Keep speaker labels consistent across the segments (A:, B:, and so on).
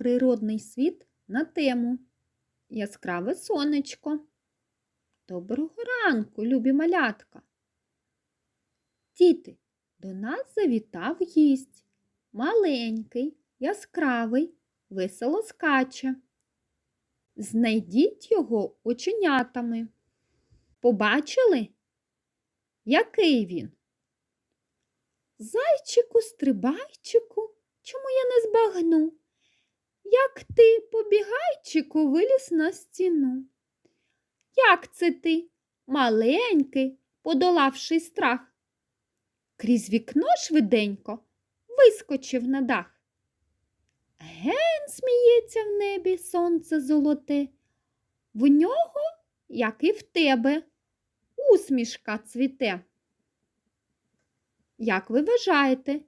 A: природний світ на тему Яскраве сонечко. Доброго ранку, любі малятка. Діти, до нас завітав гість. Маленький, яскравий, весело скаче. Знайдіть його оченятами. Побачили? Який він? Зайчику, стрибайчику, чому я не збагну? Як ти, побігайчику, виліз на стіну? Як це ти, маленький, подолавши страх? Крізь вікно швиденько вискочив на дах. Ген сміється в небі сонце золоте. В нього, як і в тебе, усмішка цвіте. Як ви вважаєте,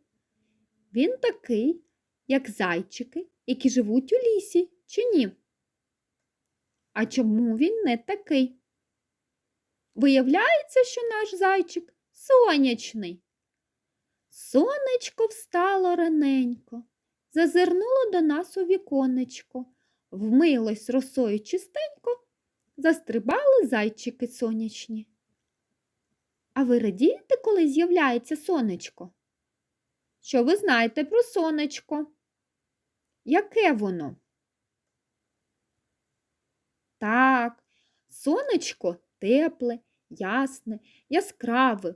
A: він такий, як зайчики, які живуть у лісі, чи ні? А чому він не такий? Виявляється, що наш зайчик сонячний. Сонечко встало раненько, зазирнуло до нас у віконечко, вмилось росою чистенько, застрибали зайчики сонячні. А ви радієте, коли з'являється сонечко? Що ви знаєте про сонечко? Яке воно? Так, сонечко тепле, ясне, яскраве,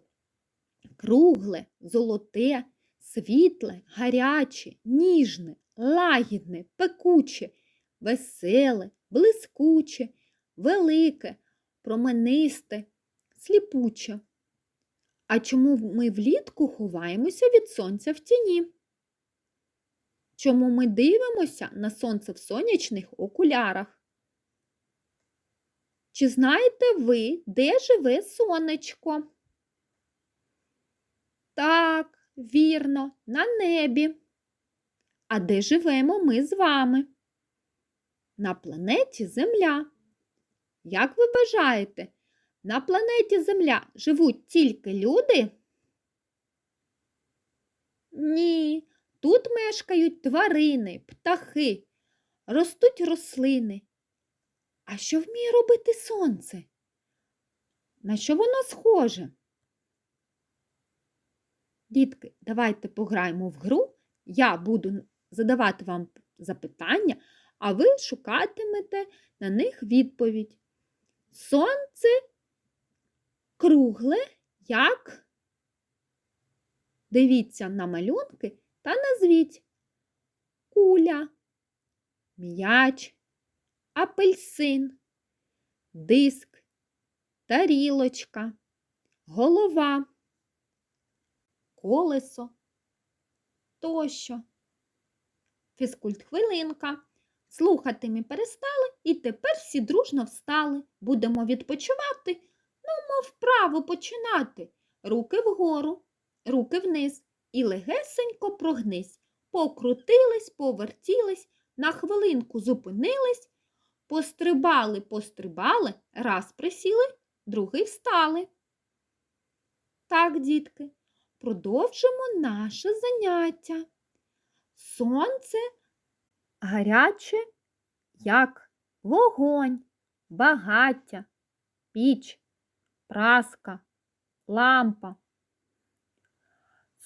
A: кругле, золоте, світле, гаряче, ніжне, лагідне, пекуче, веселе, блискуче, велике, променисте, сліпуче. А чому ми влітку ховаємося від сонця в тіні? Чому ми дивимося на сонце в сонячних окулярах? Чи знаєте ви, де живе сонечко? Так, вірно, на небі. А де живемо ми з вами? На планеті Земля. Як ви бажаєте, на планеті Земля живуть тільки люди? Ні, тут мешкають тварини, птахи, ростуть рослини. А що вміє робити сонце? На що воно схоже? Дітки, давайте пограємо в гру. Я буду задавати вам запитання, а ви шукатимете на них відповідь. Сонце кругле, як? Дивіться на малюнки та назвіть куля, м'яч, апельсин, диск, тарілочка, голова, колесо тощо. Фізкульт хвилинка. Слухати ми перестали і тепер всі дружно встали. Будемо відпочивати. Ну, мов вправо починати. Руки вгору, руки вниз і легесенько прогнись. Покрутились, повертілись, на хвилинку зупинились, пострибали, пострибали, раз присіли, другий встали. Так, дітки, продовжимо наше заняття. Сонце гаряче, як вогонь, багаття, піч, праска, лампа.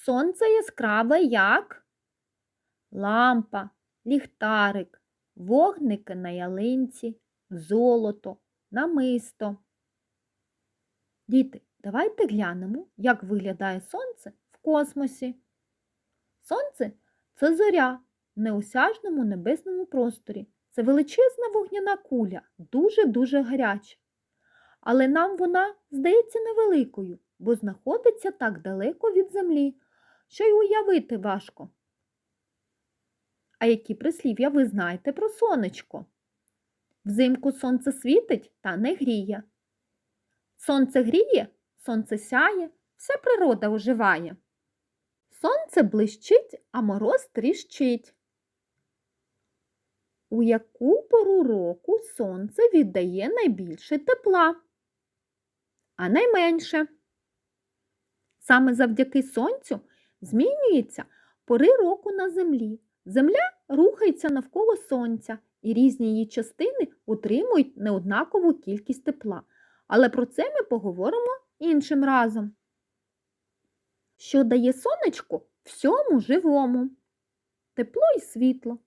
A: Сонце яскраве як лампа, ліхтарик, вогники на ялинці, золото, намисто. Діти, давайте глянемо, як виглядає сонце в космосі. Сонце це зоря в неосяжному небесному просторі. Це величезна вогняна куля, дуже-дуже гаряча. Але нам вона здається невеликою, бо знаходиться так далеко від землі, що й уявити важко. А які прислів'я ви знаєте про сонечко? Взимку сонце світить та не гріє. Сонце гріє, сонце сяє, вся природа оживає. Сонце блищить, а мороз тріщить. У яку пору року сонце віддає найбільше тепла, а найменше. Саме завдяки сонцю змінюються пори року на землі, Земля рухається навколо сонця, і різні її частини утримують неоднакову кількість тепла. Але про це ми поговоримо іншим разом. Що дає сонечко всьому живому? Тепло і світло.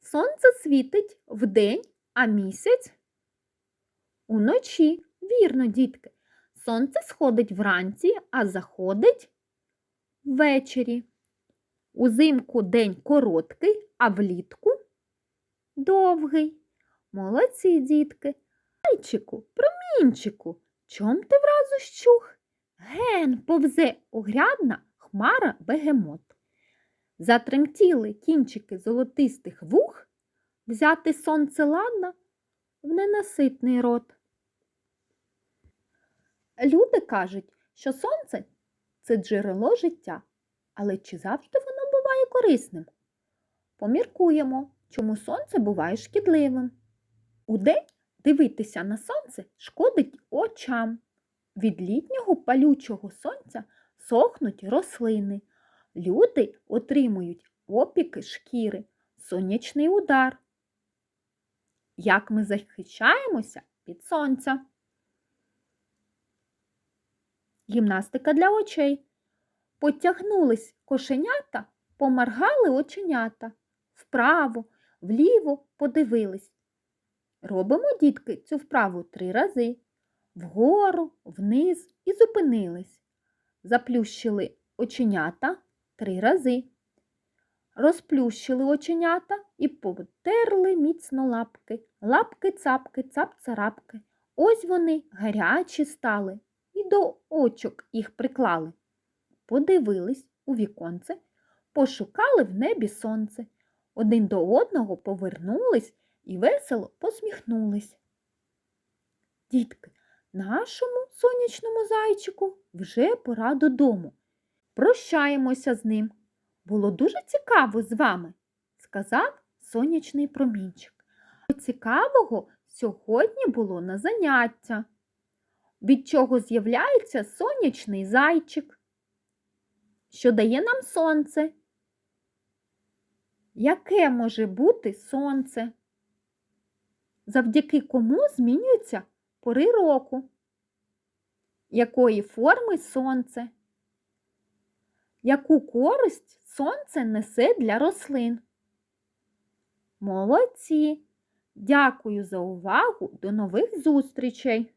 A: Сонце світить вдень, а місяць уночі. Вірно, дітки. Сонце сходить вранці, а заходить ввечері. Узимку день короткий, а влітку довгий. Молодці, дітки. Зайчику, промінчику, чом ти вразу щух? Ген повзе огрядна хмара бегемот. Затремтіли кінчики золотистих вух, взяти сонце ладна в ненаситний рот. Люди кажуть, що сонце це джерело життя, але чи завжди воно буває корисним? Поміркуємо, чому сонце буває шкідливим. Удень дивитися на сонце шкодить очам. Від літнього палючого сонця сохнуть рослини. Люди отримують опіки шкіри, сонячний удар. Як ми захищаємося від сонця? Гімнастика для очей. Потягнулись кошенята, поморгали оченята. Вправо, вліво подивились. Робимо, дітки, цю вправу три рази. Вгору, вниз і зупинились. Заплющили оченята три рази. Розплющили оченята і потерли міцно лапки. Лапки-цапки, цап-царапки. Ось вони гарячі стали до очок їх приклали. Подивились у віконце, пошукали в небі сонце. Один до одного повернулись і весело посміхнулись. Дітки, нашому сонячному зайчику вже пора додому. Прощаємося з ним. Було дуже цікаво з вами, сказав сонячний промінчик. Цікавого сьогодні було на заняття. Від чого з'являється сонячний зайчик, що дає нам сонце. Яке може бути сонце? Завдяки кому змінюються пори року? Якої форми сонце? Яку користь сонце несе для рослин? Молодці! Дякую за увагу! До нових зустрічей!